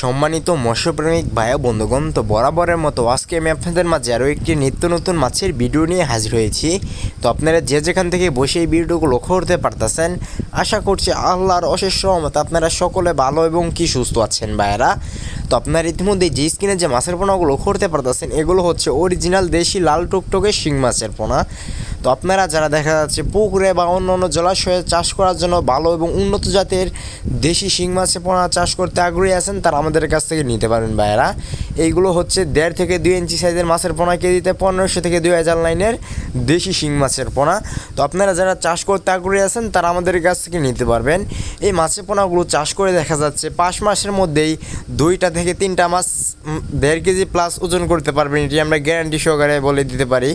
সম্মানিত মৎস্যপ্রেমিক ভাইয়া, বন্ধুগণ, তো বরাবরের মতো আজকে আমি আপনাদের মাঝে আরও একটি নিত্য নতুন মাছের ভিডিও নিয়ে হাজির হয়েছি। তো আপনারা যে যেখান থেকে বসে এই ভিডিওগুলো লক্ষ্য করতে পারতেছেন, আশা করছি আল্লাহর অশেষ রহমত আপনারা সকলে ভালো এবং কি সুস্থ আছেন ভাইয়েরা। তো আপনারা ইতিমধ্যে যে স্কিনে যে মাছের পোনাগুলো লক্ষ্য করতে পারতেছেন, এগুলো হচ্ছে অরিজিনাল দেশি লাল টুকটকে শিং মাছের পোনা। তো আপনারা যারা দেখা যাচ্ছে পুকুরে বা অন্য অন্য জলাশয়ে চাষ করার জন্য ভালো এবং উন্নত জাতের দেশি শিং মাছের পোনা চাষ করতে আগ্রহী আছেন, তারা আমাদের কাছ থেকে নিতে পারবেন ভাইয়েরা। এইগুলো হচ্ছে দেড় থেকে দুই ইঞ্চি সাইজের মাছের পোনা, কেজিতে পনেরোশো থেকে দুই হাজার লাইনের দেশি শিং মাছের পোনা। তো আপনারা যারা চাষ করতে আগ্রহী আছেন, তারা আমাদের কাছ থেকে নিতে পারবেন। এই মাছের পোনাগুলো চাষ করে দেখা যাচ্ছে পাঁচ মাসের মধ্যেই দুইটা থেকে তিনটা মাছ দেড় কেজি প্লাস ওজন করতে পারবেন। এটি আমরা গ্যারান্টি সহকারে বলে দিতে পারি।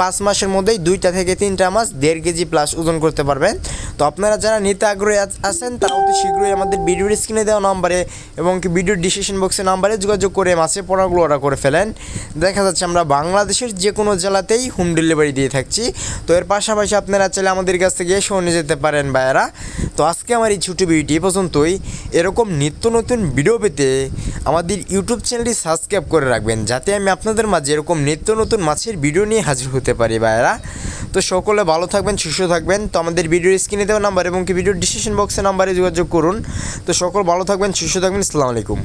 পাঁচ মাসের মধ্যেই দুইটা থেকে তিনটা মাছ, দেড় কেজি প্লাস ওজন করতে পারবেন। তো আপনারা যারা নিতে আগ্রহী আছ- আছেন, তারা অতি শীঘ্রই আমাদের ভিডিওর স্ক্রিনে দেওয়া নাম্বারে এবং কি ভিডিওর ডিসক্রিপশন বক্সের নাম্বারে যোগাযোগ করে মাছের পোনাগুলো অর্ডার করে ফেলেন। দেখা যাচ্ছে আমরা বাংলাদেশের যে কোনো জেলাতেই হোম ডেলিভারি দিয়ে থাকছি। তো এর পাশাপাশি আপনারা চাইলে আমাদের কাছ থেকে এসেও নিয়ে যেতে পারেন ভাইয়েরা। তো আজকে আমার এই ছোটো ভিডিওটি পর্যন্তই। এরকম নিত্য নতুন ভিডিও পেতে আমাদের ইউটিউব চ্যানেলটি সাবস্ক্রাইব করে রাখবেন, যাতে আমি আপনাদের মাঝে এরকম নিত্য নতুন মাছের ভিডিও নিয়ে হাজির হতে পারি ভাইয়েরা। তো সকলে ভালো থাকবেন, সুস্থ থাকবেন। তো আমাদের ভিডিওর স্ক্রিনে দেওয়া নাম্বার এবং কি ভিডিওর ডিসক্রিপশন বক্সে নাম্বারে যোগাযোগ করুন। তো সকল ভালো থাকবেন, সুস্থ থাকবেন, আসসালামু আলাইকুম।